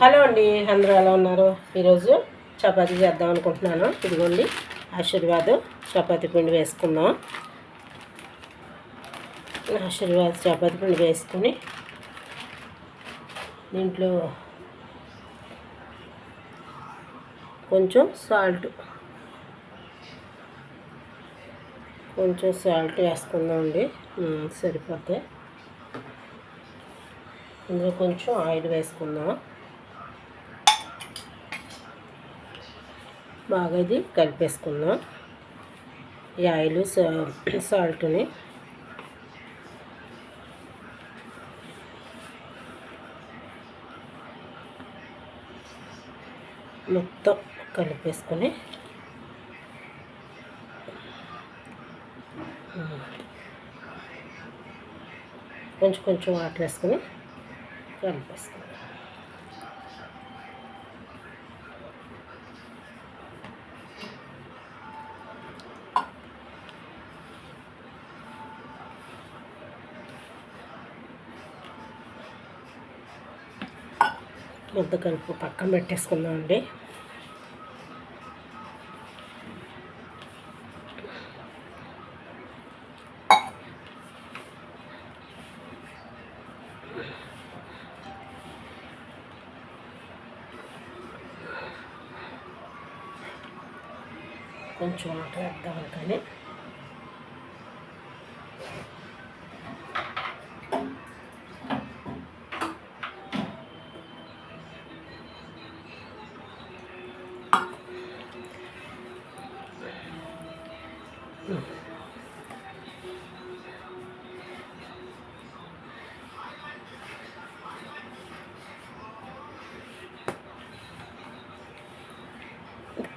Hello అండి అందరూ ఎలా ఉన్నారు? ఈరోజు చపాతీ చేద్దాం అనుకుంటున్నాను. ఇదిగోండి ఆశీర్వాద్ చపాతీ పిండి వేసుకుందాం. ఆశీర్వాద్ చపాతీ పిండి వేసుకుని దీంట్లో కొంచెం సాల్ట్ కొంచెం సాల్ట్ వేసుకుందాం అండి. సరిపోతే. ఇందులో కొంచెం ఆయిల్ వేసుకుందాం. బాగా ఇది కలిపేసుకుందాం. ఈ ఆయిల్ సాల్ట్ని. మొత్తం కలిపేసుకొని. కొంచెం కొంచెం వాటర్ వేసుకొని కలిపేసుకుందాం. ముద్ద కలుపు పక్కన పెట్టేసుకుందాం అండి. కొంచెం ఆట వేద్దాం కానీ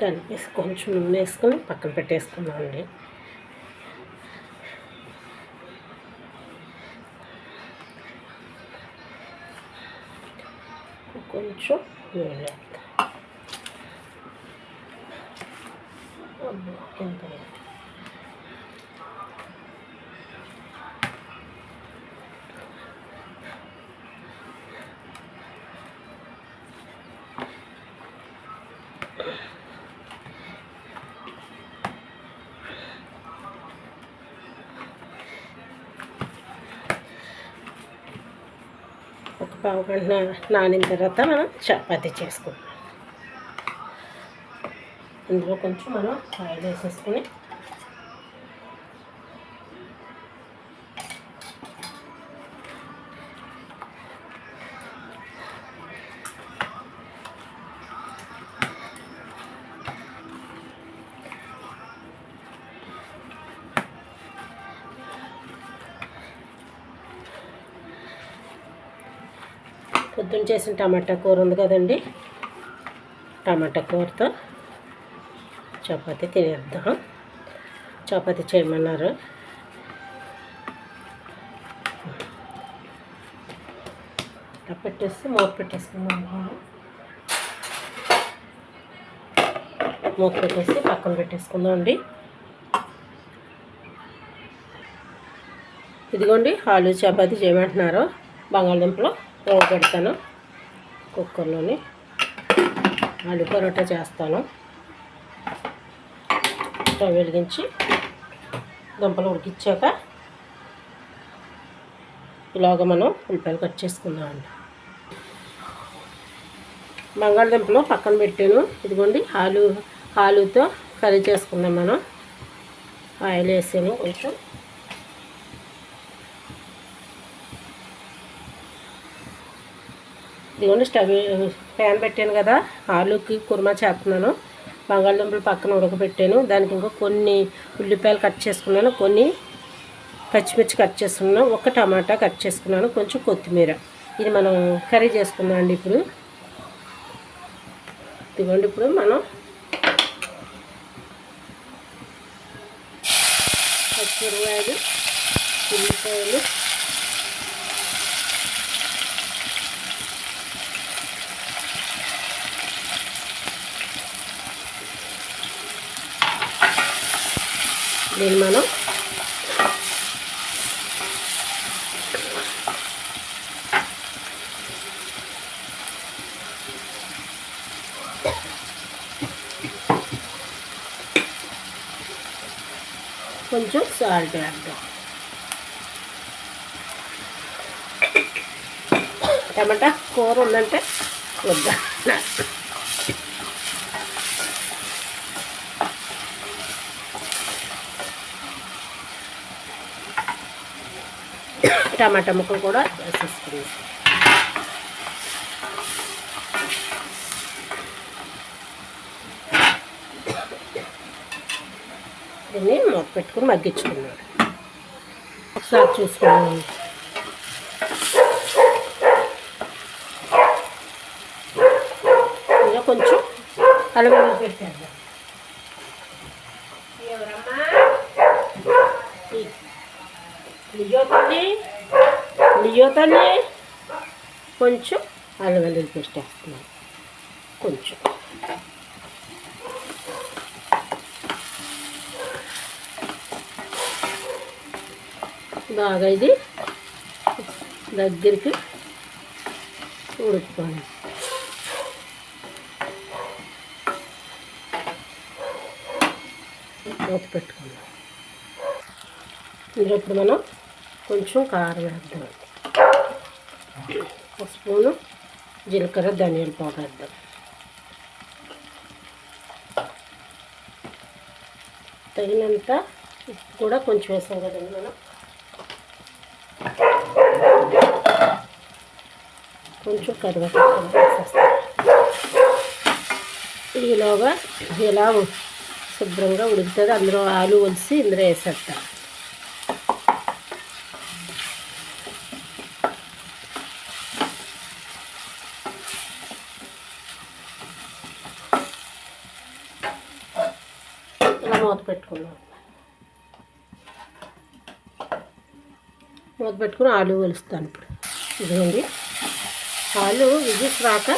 కలిపేసి కొంచెం నూనె వేసుకొని పక్కన పెట్టేసుకున్నామండి కొంచెం నూనె ఎంత పావు గంట నానిన తర్వాత మనం చపాతీ చేసుకుంటాం ఇందులో కొంచెం మనం ఆయిల్ వేసేసుకుని పొద్దున్న చేసిన టమాటా కూర ఉంది కదండి. టమాటా కూరతో చపాతీ తినేద్దాం. చపాతీ చేయమన్నారు. పెట్టేసి మూత పెట్టేసుకుందాం మూత పెట్టేసి పక్కన పెట్టేసుకుందాం అండి. ఇదిగోండి ఆలు చపాతీ చేయమంటున్నారు బంగాళదుంపలో. పెడతాను కుక్కర్లోని. ఆలు పరోటా చేస్తాను. స్టవ్ వెలిగించి దుంపలు ఉడికిచ్చాక ఇలాగ మనం ఉల్లిపాయలు కట్ చేసుకుందామండి. బంగాళదుంపలు పక్కన పెట్టాను. ఇదిగోండి ఆలు ఆలుతో కర్రీ చేసుకుందాం మనం. ఆయిల్ వేసాను కొంచెం. ఇదిగోండి స్టవ్ ప్యాన్ పెట్టాను కదా ఆలుకి కుర్మా చేస్తున్నాను. బంగాళదుంపలు పక్కన ఉడకబెట్టాను. దానికి ఇంకా కొన్ని ఉల్లిపాయలు కట్ చేసుకున్నాను కొన్ని పచ్చిమిర్చి కట్ చేసుకున్నాను ఒక టమాటా కట్ చేసుకున్నాను కొంచెం కొత్తిమీర. ఇది మనం కర్రీ చేసుకున్నాం అండి ఇప్పుడు. ఇదిగోండి ఇప్పుడు మనం పచ్చిమిరపాయలు ఉల్లిపాయలు దీన్ని మనం కొంచెం సాల్ట్ వేద్దాం టమాటా కూర ఉందంటే వద్దా? టమాటా ముక్కలు కూడా వేసేసుకుందాం. దీన్ని మూత పెట్టుకుని మగ్గించుకున్నాడు. ఒకసారి చూసుకున్నాను ఇంకా కొంచెం అల్లం పెట్టాను లియో కొంచెం అల్లం వెల్లుల్లి పేస్ట్ వేస్తున్నాను. కొంచెం. బాగా ఇది దగ్గరికి ఉడుకుకోండి మూత పెట్టుకుందాం. ఇందులో ఇప్పుడు మనం కొంచెం కారం వేద్దాం. ఒక స్పూను జీలకర్ర ధనియాల పౌడర్ వేద్దాం. తగినంత ఉప్పు కూడా కొంచెం వేసాం కదండి మనం. కొంచెం కరివేపాకు వేసేస్తాం. ఈలోగా ఇలా శుభ్రంగా ఉడుకుతుంది అందులో ఆలు ఒలిసి ఇందులో వేసేస్తాం ఇలా మూత పెట్టుకున్నాం మూత పెట్టుకుని ఆలు కలుస్తాను ఇప్పుడు. ఇదిగోండి. ఆలు విజిట్ రాక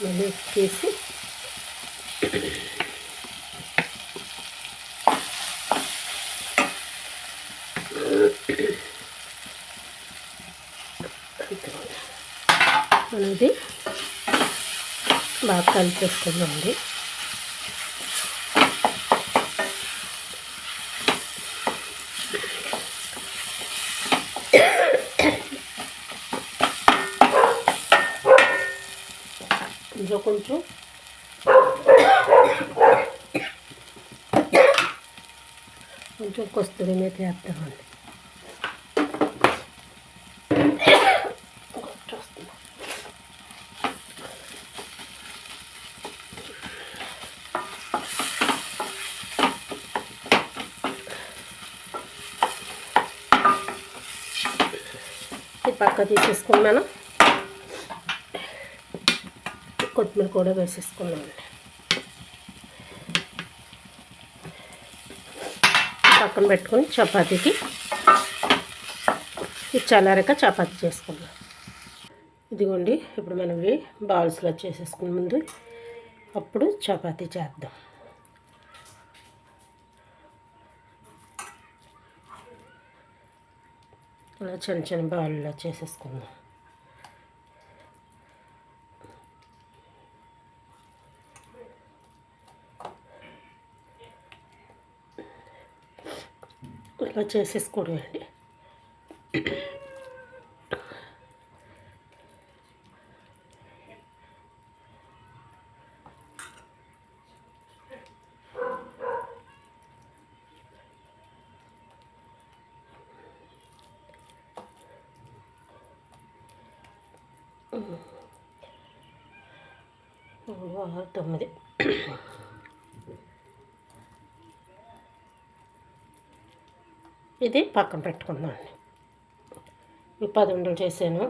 మళ్ళీ తీసి అనేది బాగా కలిపేసుకుందాం అండి కొంచెం కొంచెం కొస్తుంది మేత వేస్తామండి. పక్క తీసేసుకున్నాను. కొత్తిమీర కూడా వేసేసుకున్నామండి పక్కన పెట్టుకొని చపాతీకి ఇది చల్లారాక చపాతీ చేసుకుందాం. ఇదిగోండి ఇప్పుడు మనం ఇవి బాల్స్లో చేసేసుకున్న ముందు అప్పుడు చపాతీ చేద్దాం. అలా చిన్న చిన్న బాల్లో చేసేసుకుందాం. ఇలా చేసేసుకోవడం అండి మూడు ఆరు తొమ్మిది ఇది పక్కన పెట్టుకుందాం అండి. ఈ పది ఉండలు చేశాను.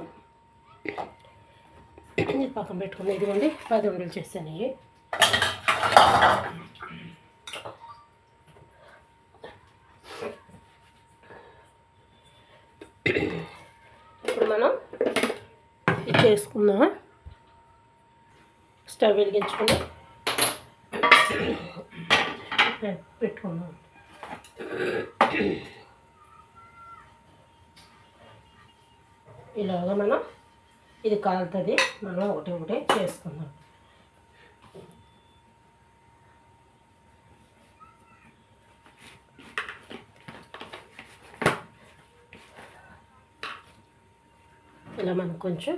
ఇది పక్కన పెట్టుకుందాం. ఇదిగోండి పది ఉండలు చేశాను ఇవి. ఇప్పుడు మనం ఇది చేసుకుందాం. స్టవ్ వెలిగించుకుని పెట్టుకుందాం. ఇలాగ మనం ఇది కాలుతుంది. మనం ఒకటి ఒకటి చేసుకుందాం. ఇలా మనం కొంచెం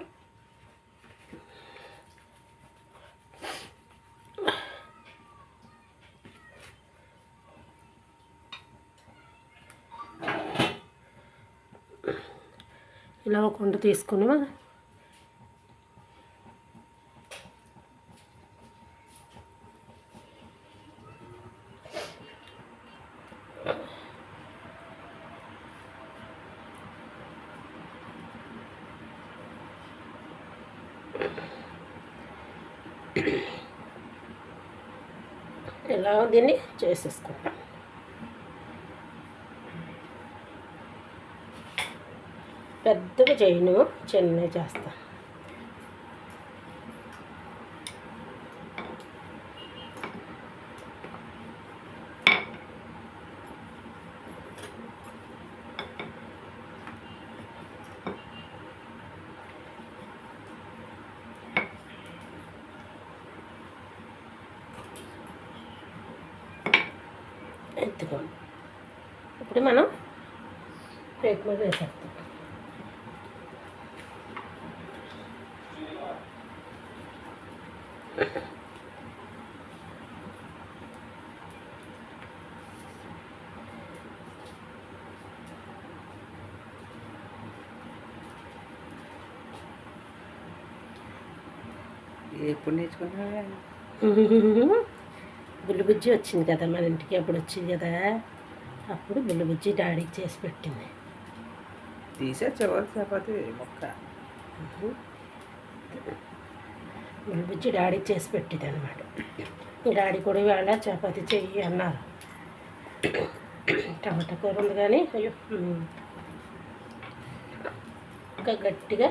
ఇలా ఒక వంట తీసుకుని ఎలా దీన్ని చేసేసుకుంటాం. పెద్దగా చేయను చిన్నగా చేస్తాను ఎత్తుకోండి ఇప్పుడు మనం రేపు మీద వేసేస్తాం ఎప్పుడు నేర్చుకున్నావా బుల్లి బుజ్జి వచ్చింది కదా మన ఇంటికి అప్పుడు వచ్చింది కదా. అప్పుడు బుల్లి బుజ్జి డాడీకి చేసి పెట్టింది. తీసే చివరి చపాతి మొక్క. బుజ్జి డాడీకి చేసి పెట్టింది అనమాట డాడీ కూడా ఇవాళ చపాతి చెయ్యి అన్నారు టమాటా కూర ఉంది కానీ అయ్యో. ఇంకా గట్టిగా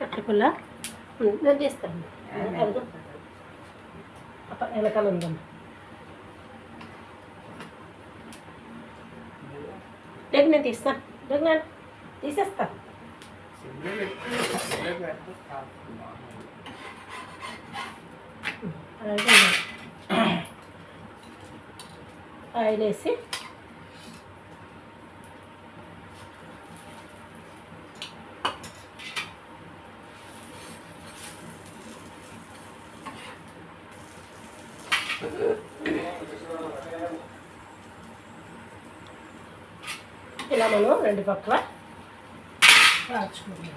అట్టపుల్ల నేను తీస్తాను అదిగో. అప్ప వెనకాల ఉందమ్మా లేక నేను తీస్తాను లేక నేను తీసేస్తాను అలాగే ఆయిల్ వేసి ఇలా మనం రెండు పక్కల రాచుకుంటాం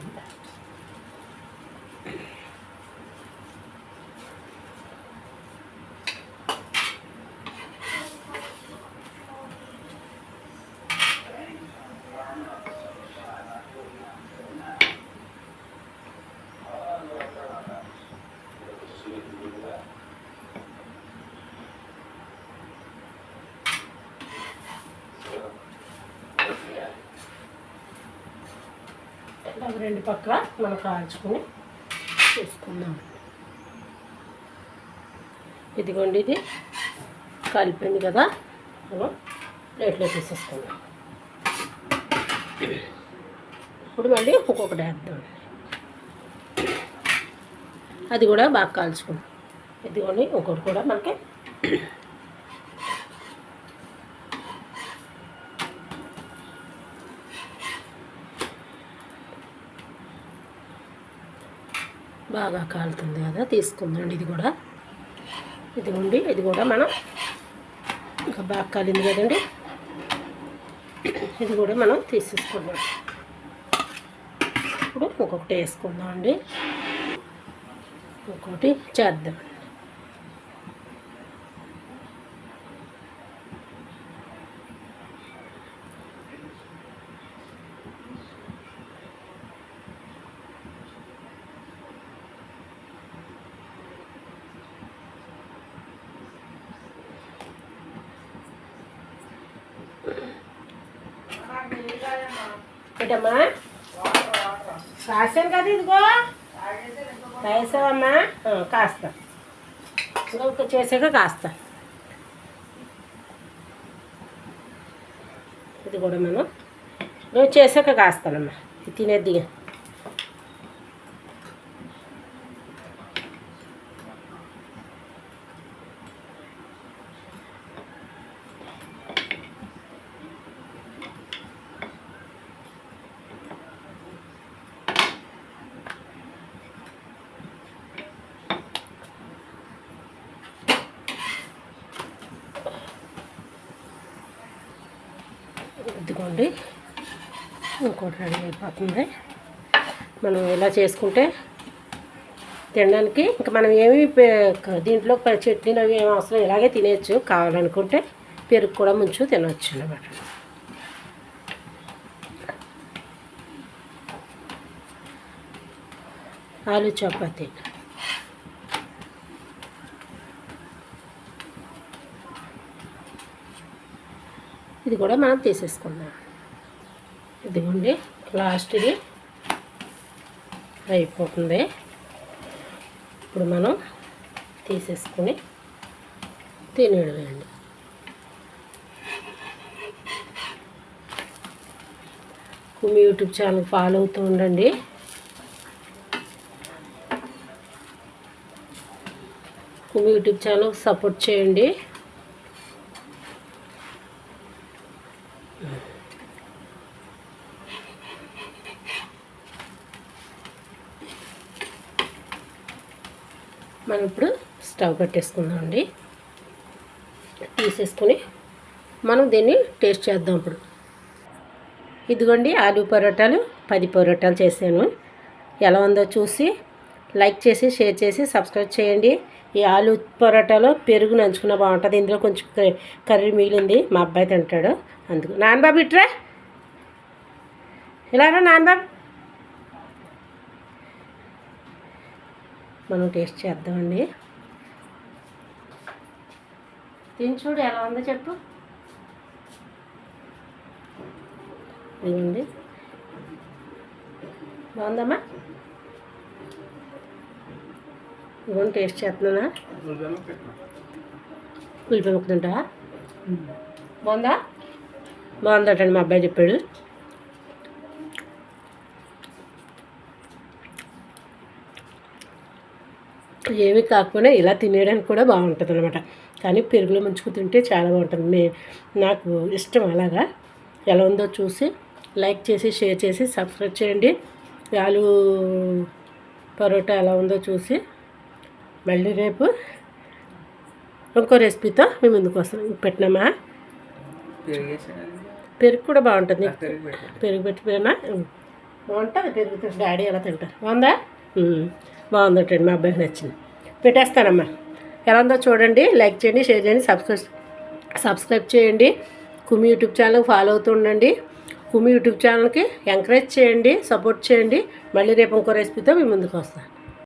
రెండు పక్కల మనం కాల్చుకొని చేసుకుందాం. ఇదిగోండి ఇది కలిపింది కదా. మనం ప్లేట్లో తీసేసుకుందాం. ఇప్పుడు మళ్ళీ ఒక్కొక్కటి వేద్దాం అది కూడా బాగా కాల్చుకుందాం. ఇదిగోండి ఇంకోటి కూడా మనకి బాగా కాలుతుంది కదా తీసుకుందండి ఇది కూడా. ఇదిగోండి ఇది కూడా మనం ఇంకా బాగా కాలింది కదండి. ఇది కూడా మనం తీసేసుకుందాం. ఇప్పుడు ఇంకొకటి వేసుకుందాం అండి ఇంకొకటి చేద్దాం. ఏంటమ్మా కాసాను కదా ఇదిగో. వేసావమ్మా కాస్తా. ఇంకా చేసాక కాస్తా. ఇది కూడా మనం. నువ్వు చేసాక కాస్తానమ్మా. ఇది ఇదిగోండి. ఇంకోటి రెడీ అయిపోతుంది. మనం ఇలా చేసుకుంటే తినడానికి ఇంకా మనం ఏమి పే- దీంట్లో చట్నీ చట్నీలు అవి ఏమి అవసరం ఇలాగే తినేయచ్చు. కావాలనుకుంటే పెరుగు కూడా ముంచు తినవచ్చు అన్నమాట. ఆలు చపాతీ. ఇది కూడా మనం తీసేసుకుందాం. ఇదిగోండి లాస్ట్ది అయిపోతుంది. ఇప్పుడు మనం తీసేసుకుని తినేయడమేండి మీ యూట్యూబ్ ఛానల్ ఫాలో అవుతూ ఉండండి. కుమి యూట్యూబ్ ఛానల్ సపోర్ట్ చేయండి. మనం ఇప్పుడు స్టవ్ కట్టేసుకుందాం అండి తీసేసుకుని మనం దీన్ని టేస్ట్ చేద్దాం ఇప్పుడు. ఇదిగోండి ఆలు పరోటాలు పది పరోటాలు చేశాను. ఎలా ఉందో చూసి లైక్ చేసి షేర్ చేసి సబ్స్క్రైబ్ చేయండి. ఈ ఆలు పరోటాలో పెరుగు నంచుకున్న బాగుంటుంది. ఇందులో కొంచెం కర్రీ మిగిలింది. మా అబ్బాయి తింటాడు. అందుకు నాన్నబాబు ఇట్రా. ఇలా రా నాన్నబాబు. మనం టేస్ట్ చేద్దామండి. తిని చూడు ఎలా ఉందో చెప్పు. ఇదిగోండి. బాగుందమ్మా? ఇదిగోండి టేస్ట్ చేస్తున్నానా? ఉల్లిపాయ ముక్క తింటావా? బాగుందా? బాగుందటండి మా అబ్బాయి చెప్పాడు. ఏమీ కాకపోయినా ఇలా తినేయడానికి కూడా బాగుంటుంది అనమాట కానీ పెరుగులో ముంచుకు తింటే చాలా బాగుంటుంది. మే నాకు ఇష్టం అలాగా. ఎలా ఉందో చూసి లైక్ చేసి షేర్ చేసి సబ్స్క్రైబ్ చేయండి. ఆలు పరోటా ఎలా ఉందో చూసి మళ్ళీ రేపు ఇంకో రెసిపీతో మేము ముందుకు వస్తాం పెట్టినామా? పెరుగు కూడా బాగుంటుంది. పెరుగు పెరుగు పెట్టిపోయినా బాగుంటుంది పెరుగుతో డాడీ ఎలా తింటారు? బాగుందా? బాగుందటండి మా అబ్బాయికి నచ్చింది. పెట్టేస్తానమ్మా. ఎలా ఉందో చూడండి లైక్ చేయండి షేర్ చేయండి సబ్స్క్రైబ్ సబ్స్క్రైబ్ చేయండి. కుమి యూట్యూబ్ ఛానల్ ఫాలో అవుతూ ఉండండి. కుమి యూట్యూబ్ ఛానల్కి ఎంకరేజ్ చేయండి సపోర్ట్ చేయండి. మళ్ళీ రేపు ఇంకో రెసిపీతో మీ ముందుకు వస్తాను